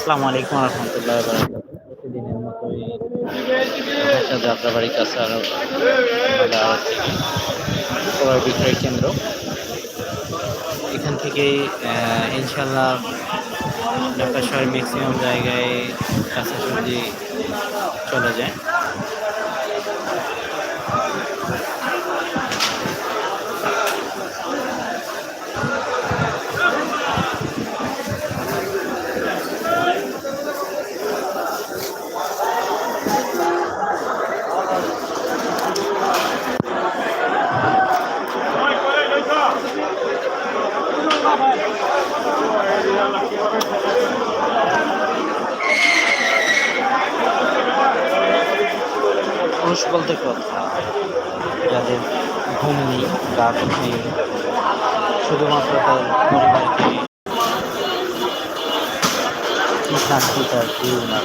আসসালামু আলাইকুম রহমতুল্লাহ প্রতিদিনের মতোই একটা যাত্রাবাড়ি কাছে আরও বিক্রয় কেন্দ্র। এখান থেকেই ইনশাল্লাহ ঢাকা শহরের ম্যাক্সিমাম জায়গায় কাঁচা সবজি চলে যায়। পুরুষ বলতে কথা, যাদের ঘুম নেই কাজ নেই, শুধুমাত্র তার পরিবারকে শান্তি, তার কেউ না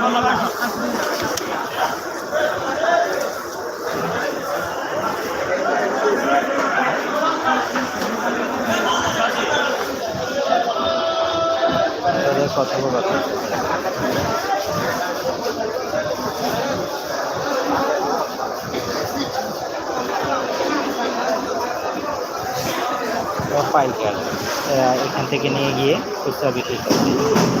ও পাইকার এখান থেকে নিয়ে গিয়ে খুচরা বিক্রি করে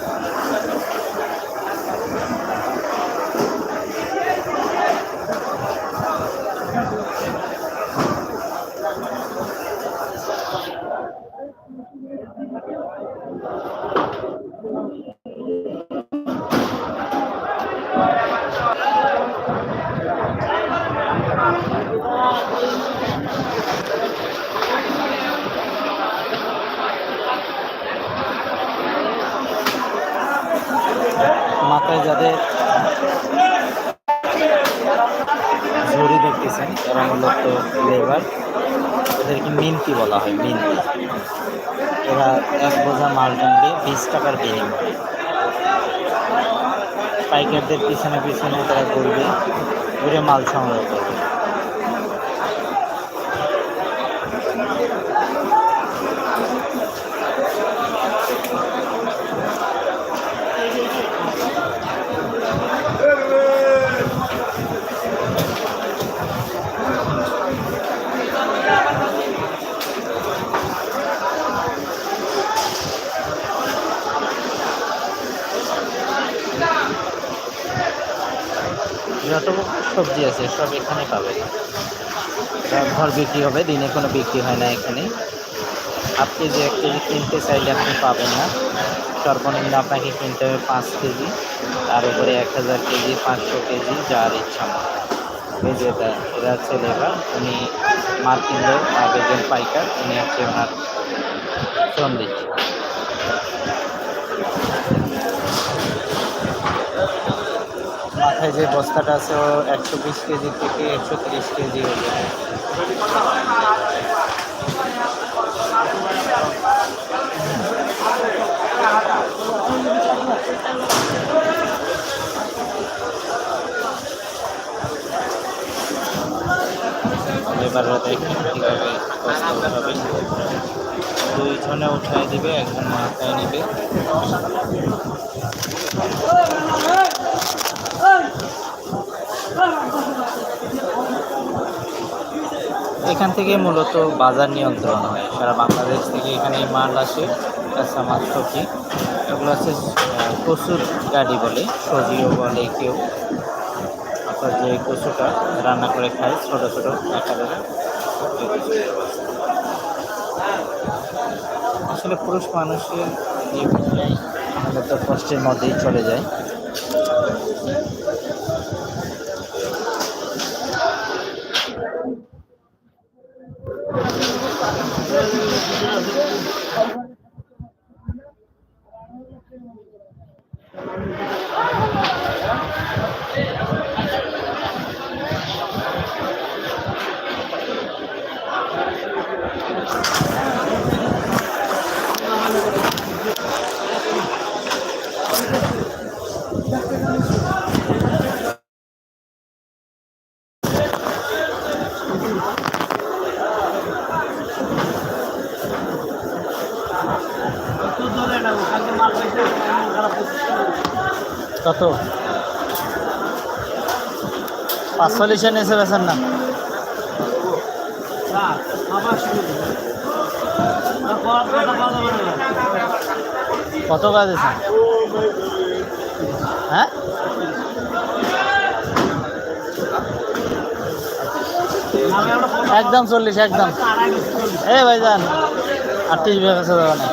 যাদের ঝুড়ি দেখতেছেন এরা মূলত লেবার এদেরকে মিনতি বলা হয়, মিনতি। এরা এক বোঝা মাল টানবে, বিশ টাকার বিনিময়ে পাইকারদের পিছনে পিছনে তারা ঘুরবে, ঘুরে মাল সংগ্রহ করবে। যত সবজি আছে সব এখানে পাবে। ঘর বিক্রি হবে, দিনে কোনো বিক্রি হয় না এখানে। আপনি কেজি এক কেজি কিনতে চাইলে আপনি পাবেন না। সর্বনিম্ন আপনাকে কিনতে হবে পাঁচ কেজি, তার উপরে এক হাজার কেজি, পাঁচশো কেজি, যার ইচ্ছা মতো। এই যে এরা হচ্ছে লেবার। উনি মার্কিন আর একজন পাইকার। উনি হচ্ছে ওনার শ্রম মাথায় যে বস্তাটা আছে, ও একশো বিশ কেজি থেকে একশো তিরিশ কেজি বস্তা উঠাবে দুইজনে উঠাই দিবে, একজন মাথায় নেবে। এখান থেকে মূলত বাজার নিয়ন্ত্রণ হয়। সারা বাংলাদেশ থেকে এখানে মাল আসে, কাঁচা মাল সবজি এগুলো আছে কচুর গাড়ি বলে সজিও বলে কেউ। অর্থাৎ যে কচুটা রান্না করে খায়, ছোটো ছোটো আকারের আসলে পুরুষ মানুষের জীবনটাই তো কষ্টের মধ্যেই চলে যায়। Thank you. কত পাঁচচল্লিশের নিচে বেছেন না কত গাছ আছে? হ্যাঁ? একদম চল্লিশ, একদম। এ ভাইজান, আটত্রিশ বিঘা কাছে দেওয়া না।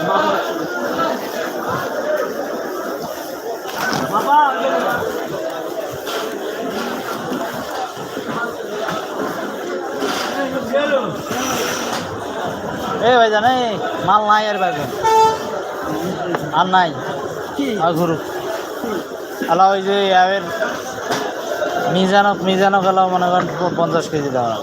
ভাইজান এই মাল নাই আর বাইরে। আর নাই। আর ঘুরুক আলা ওই যে আবের মিজানক মিজানক আলা মনে করেন পঞ্চাশ কেজি দেওয়া।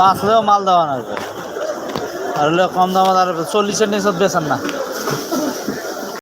বাঁচলেও মাল দেওয়া না আর হলে কম দামে আর চল্লিশের নিচে বেছেন না।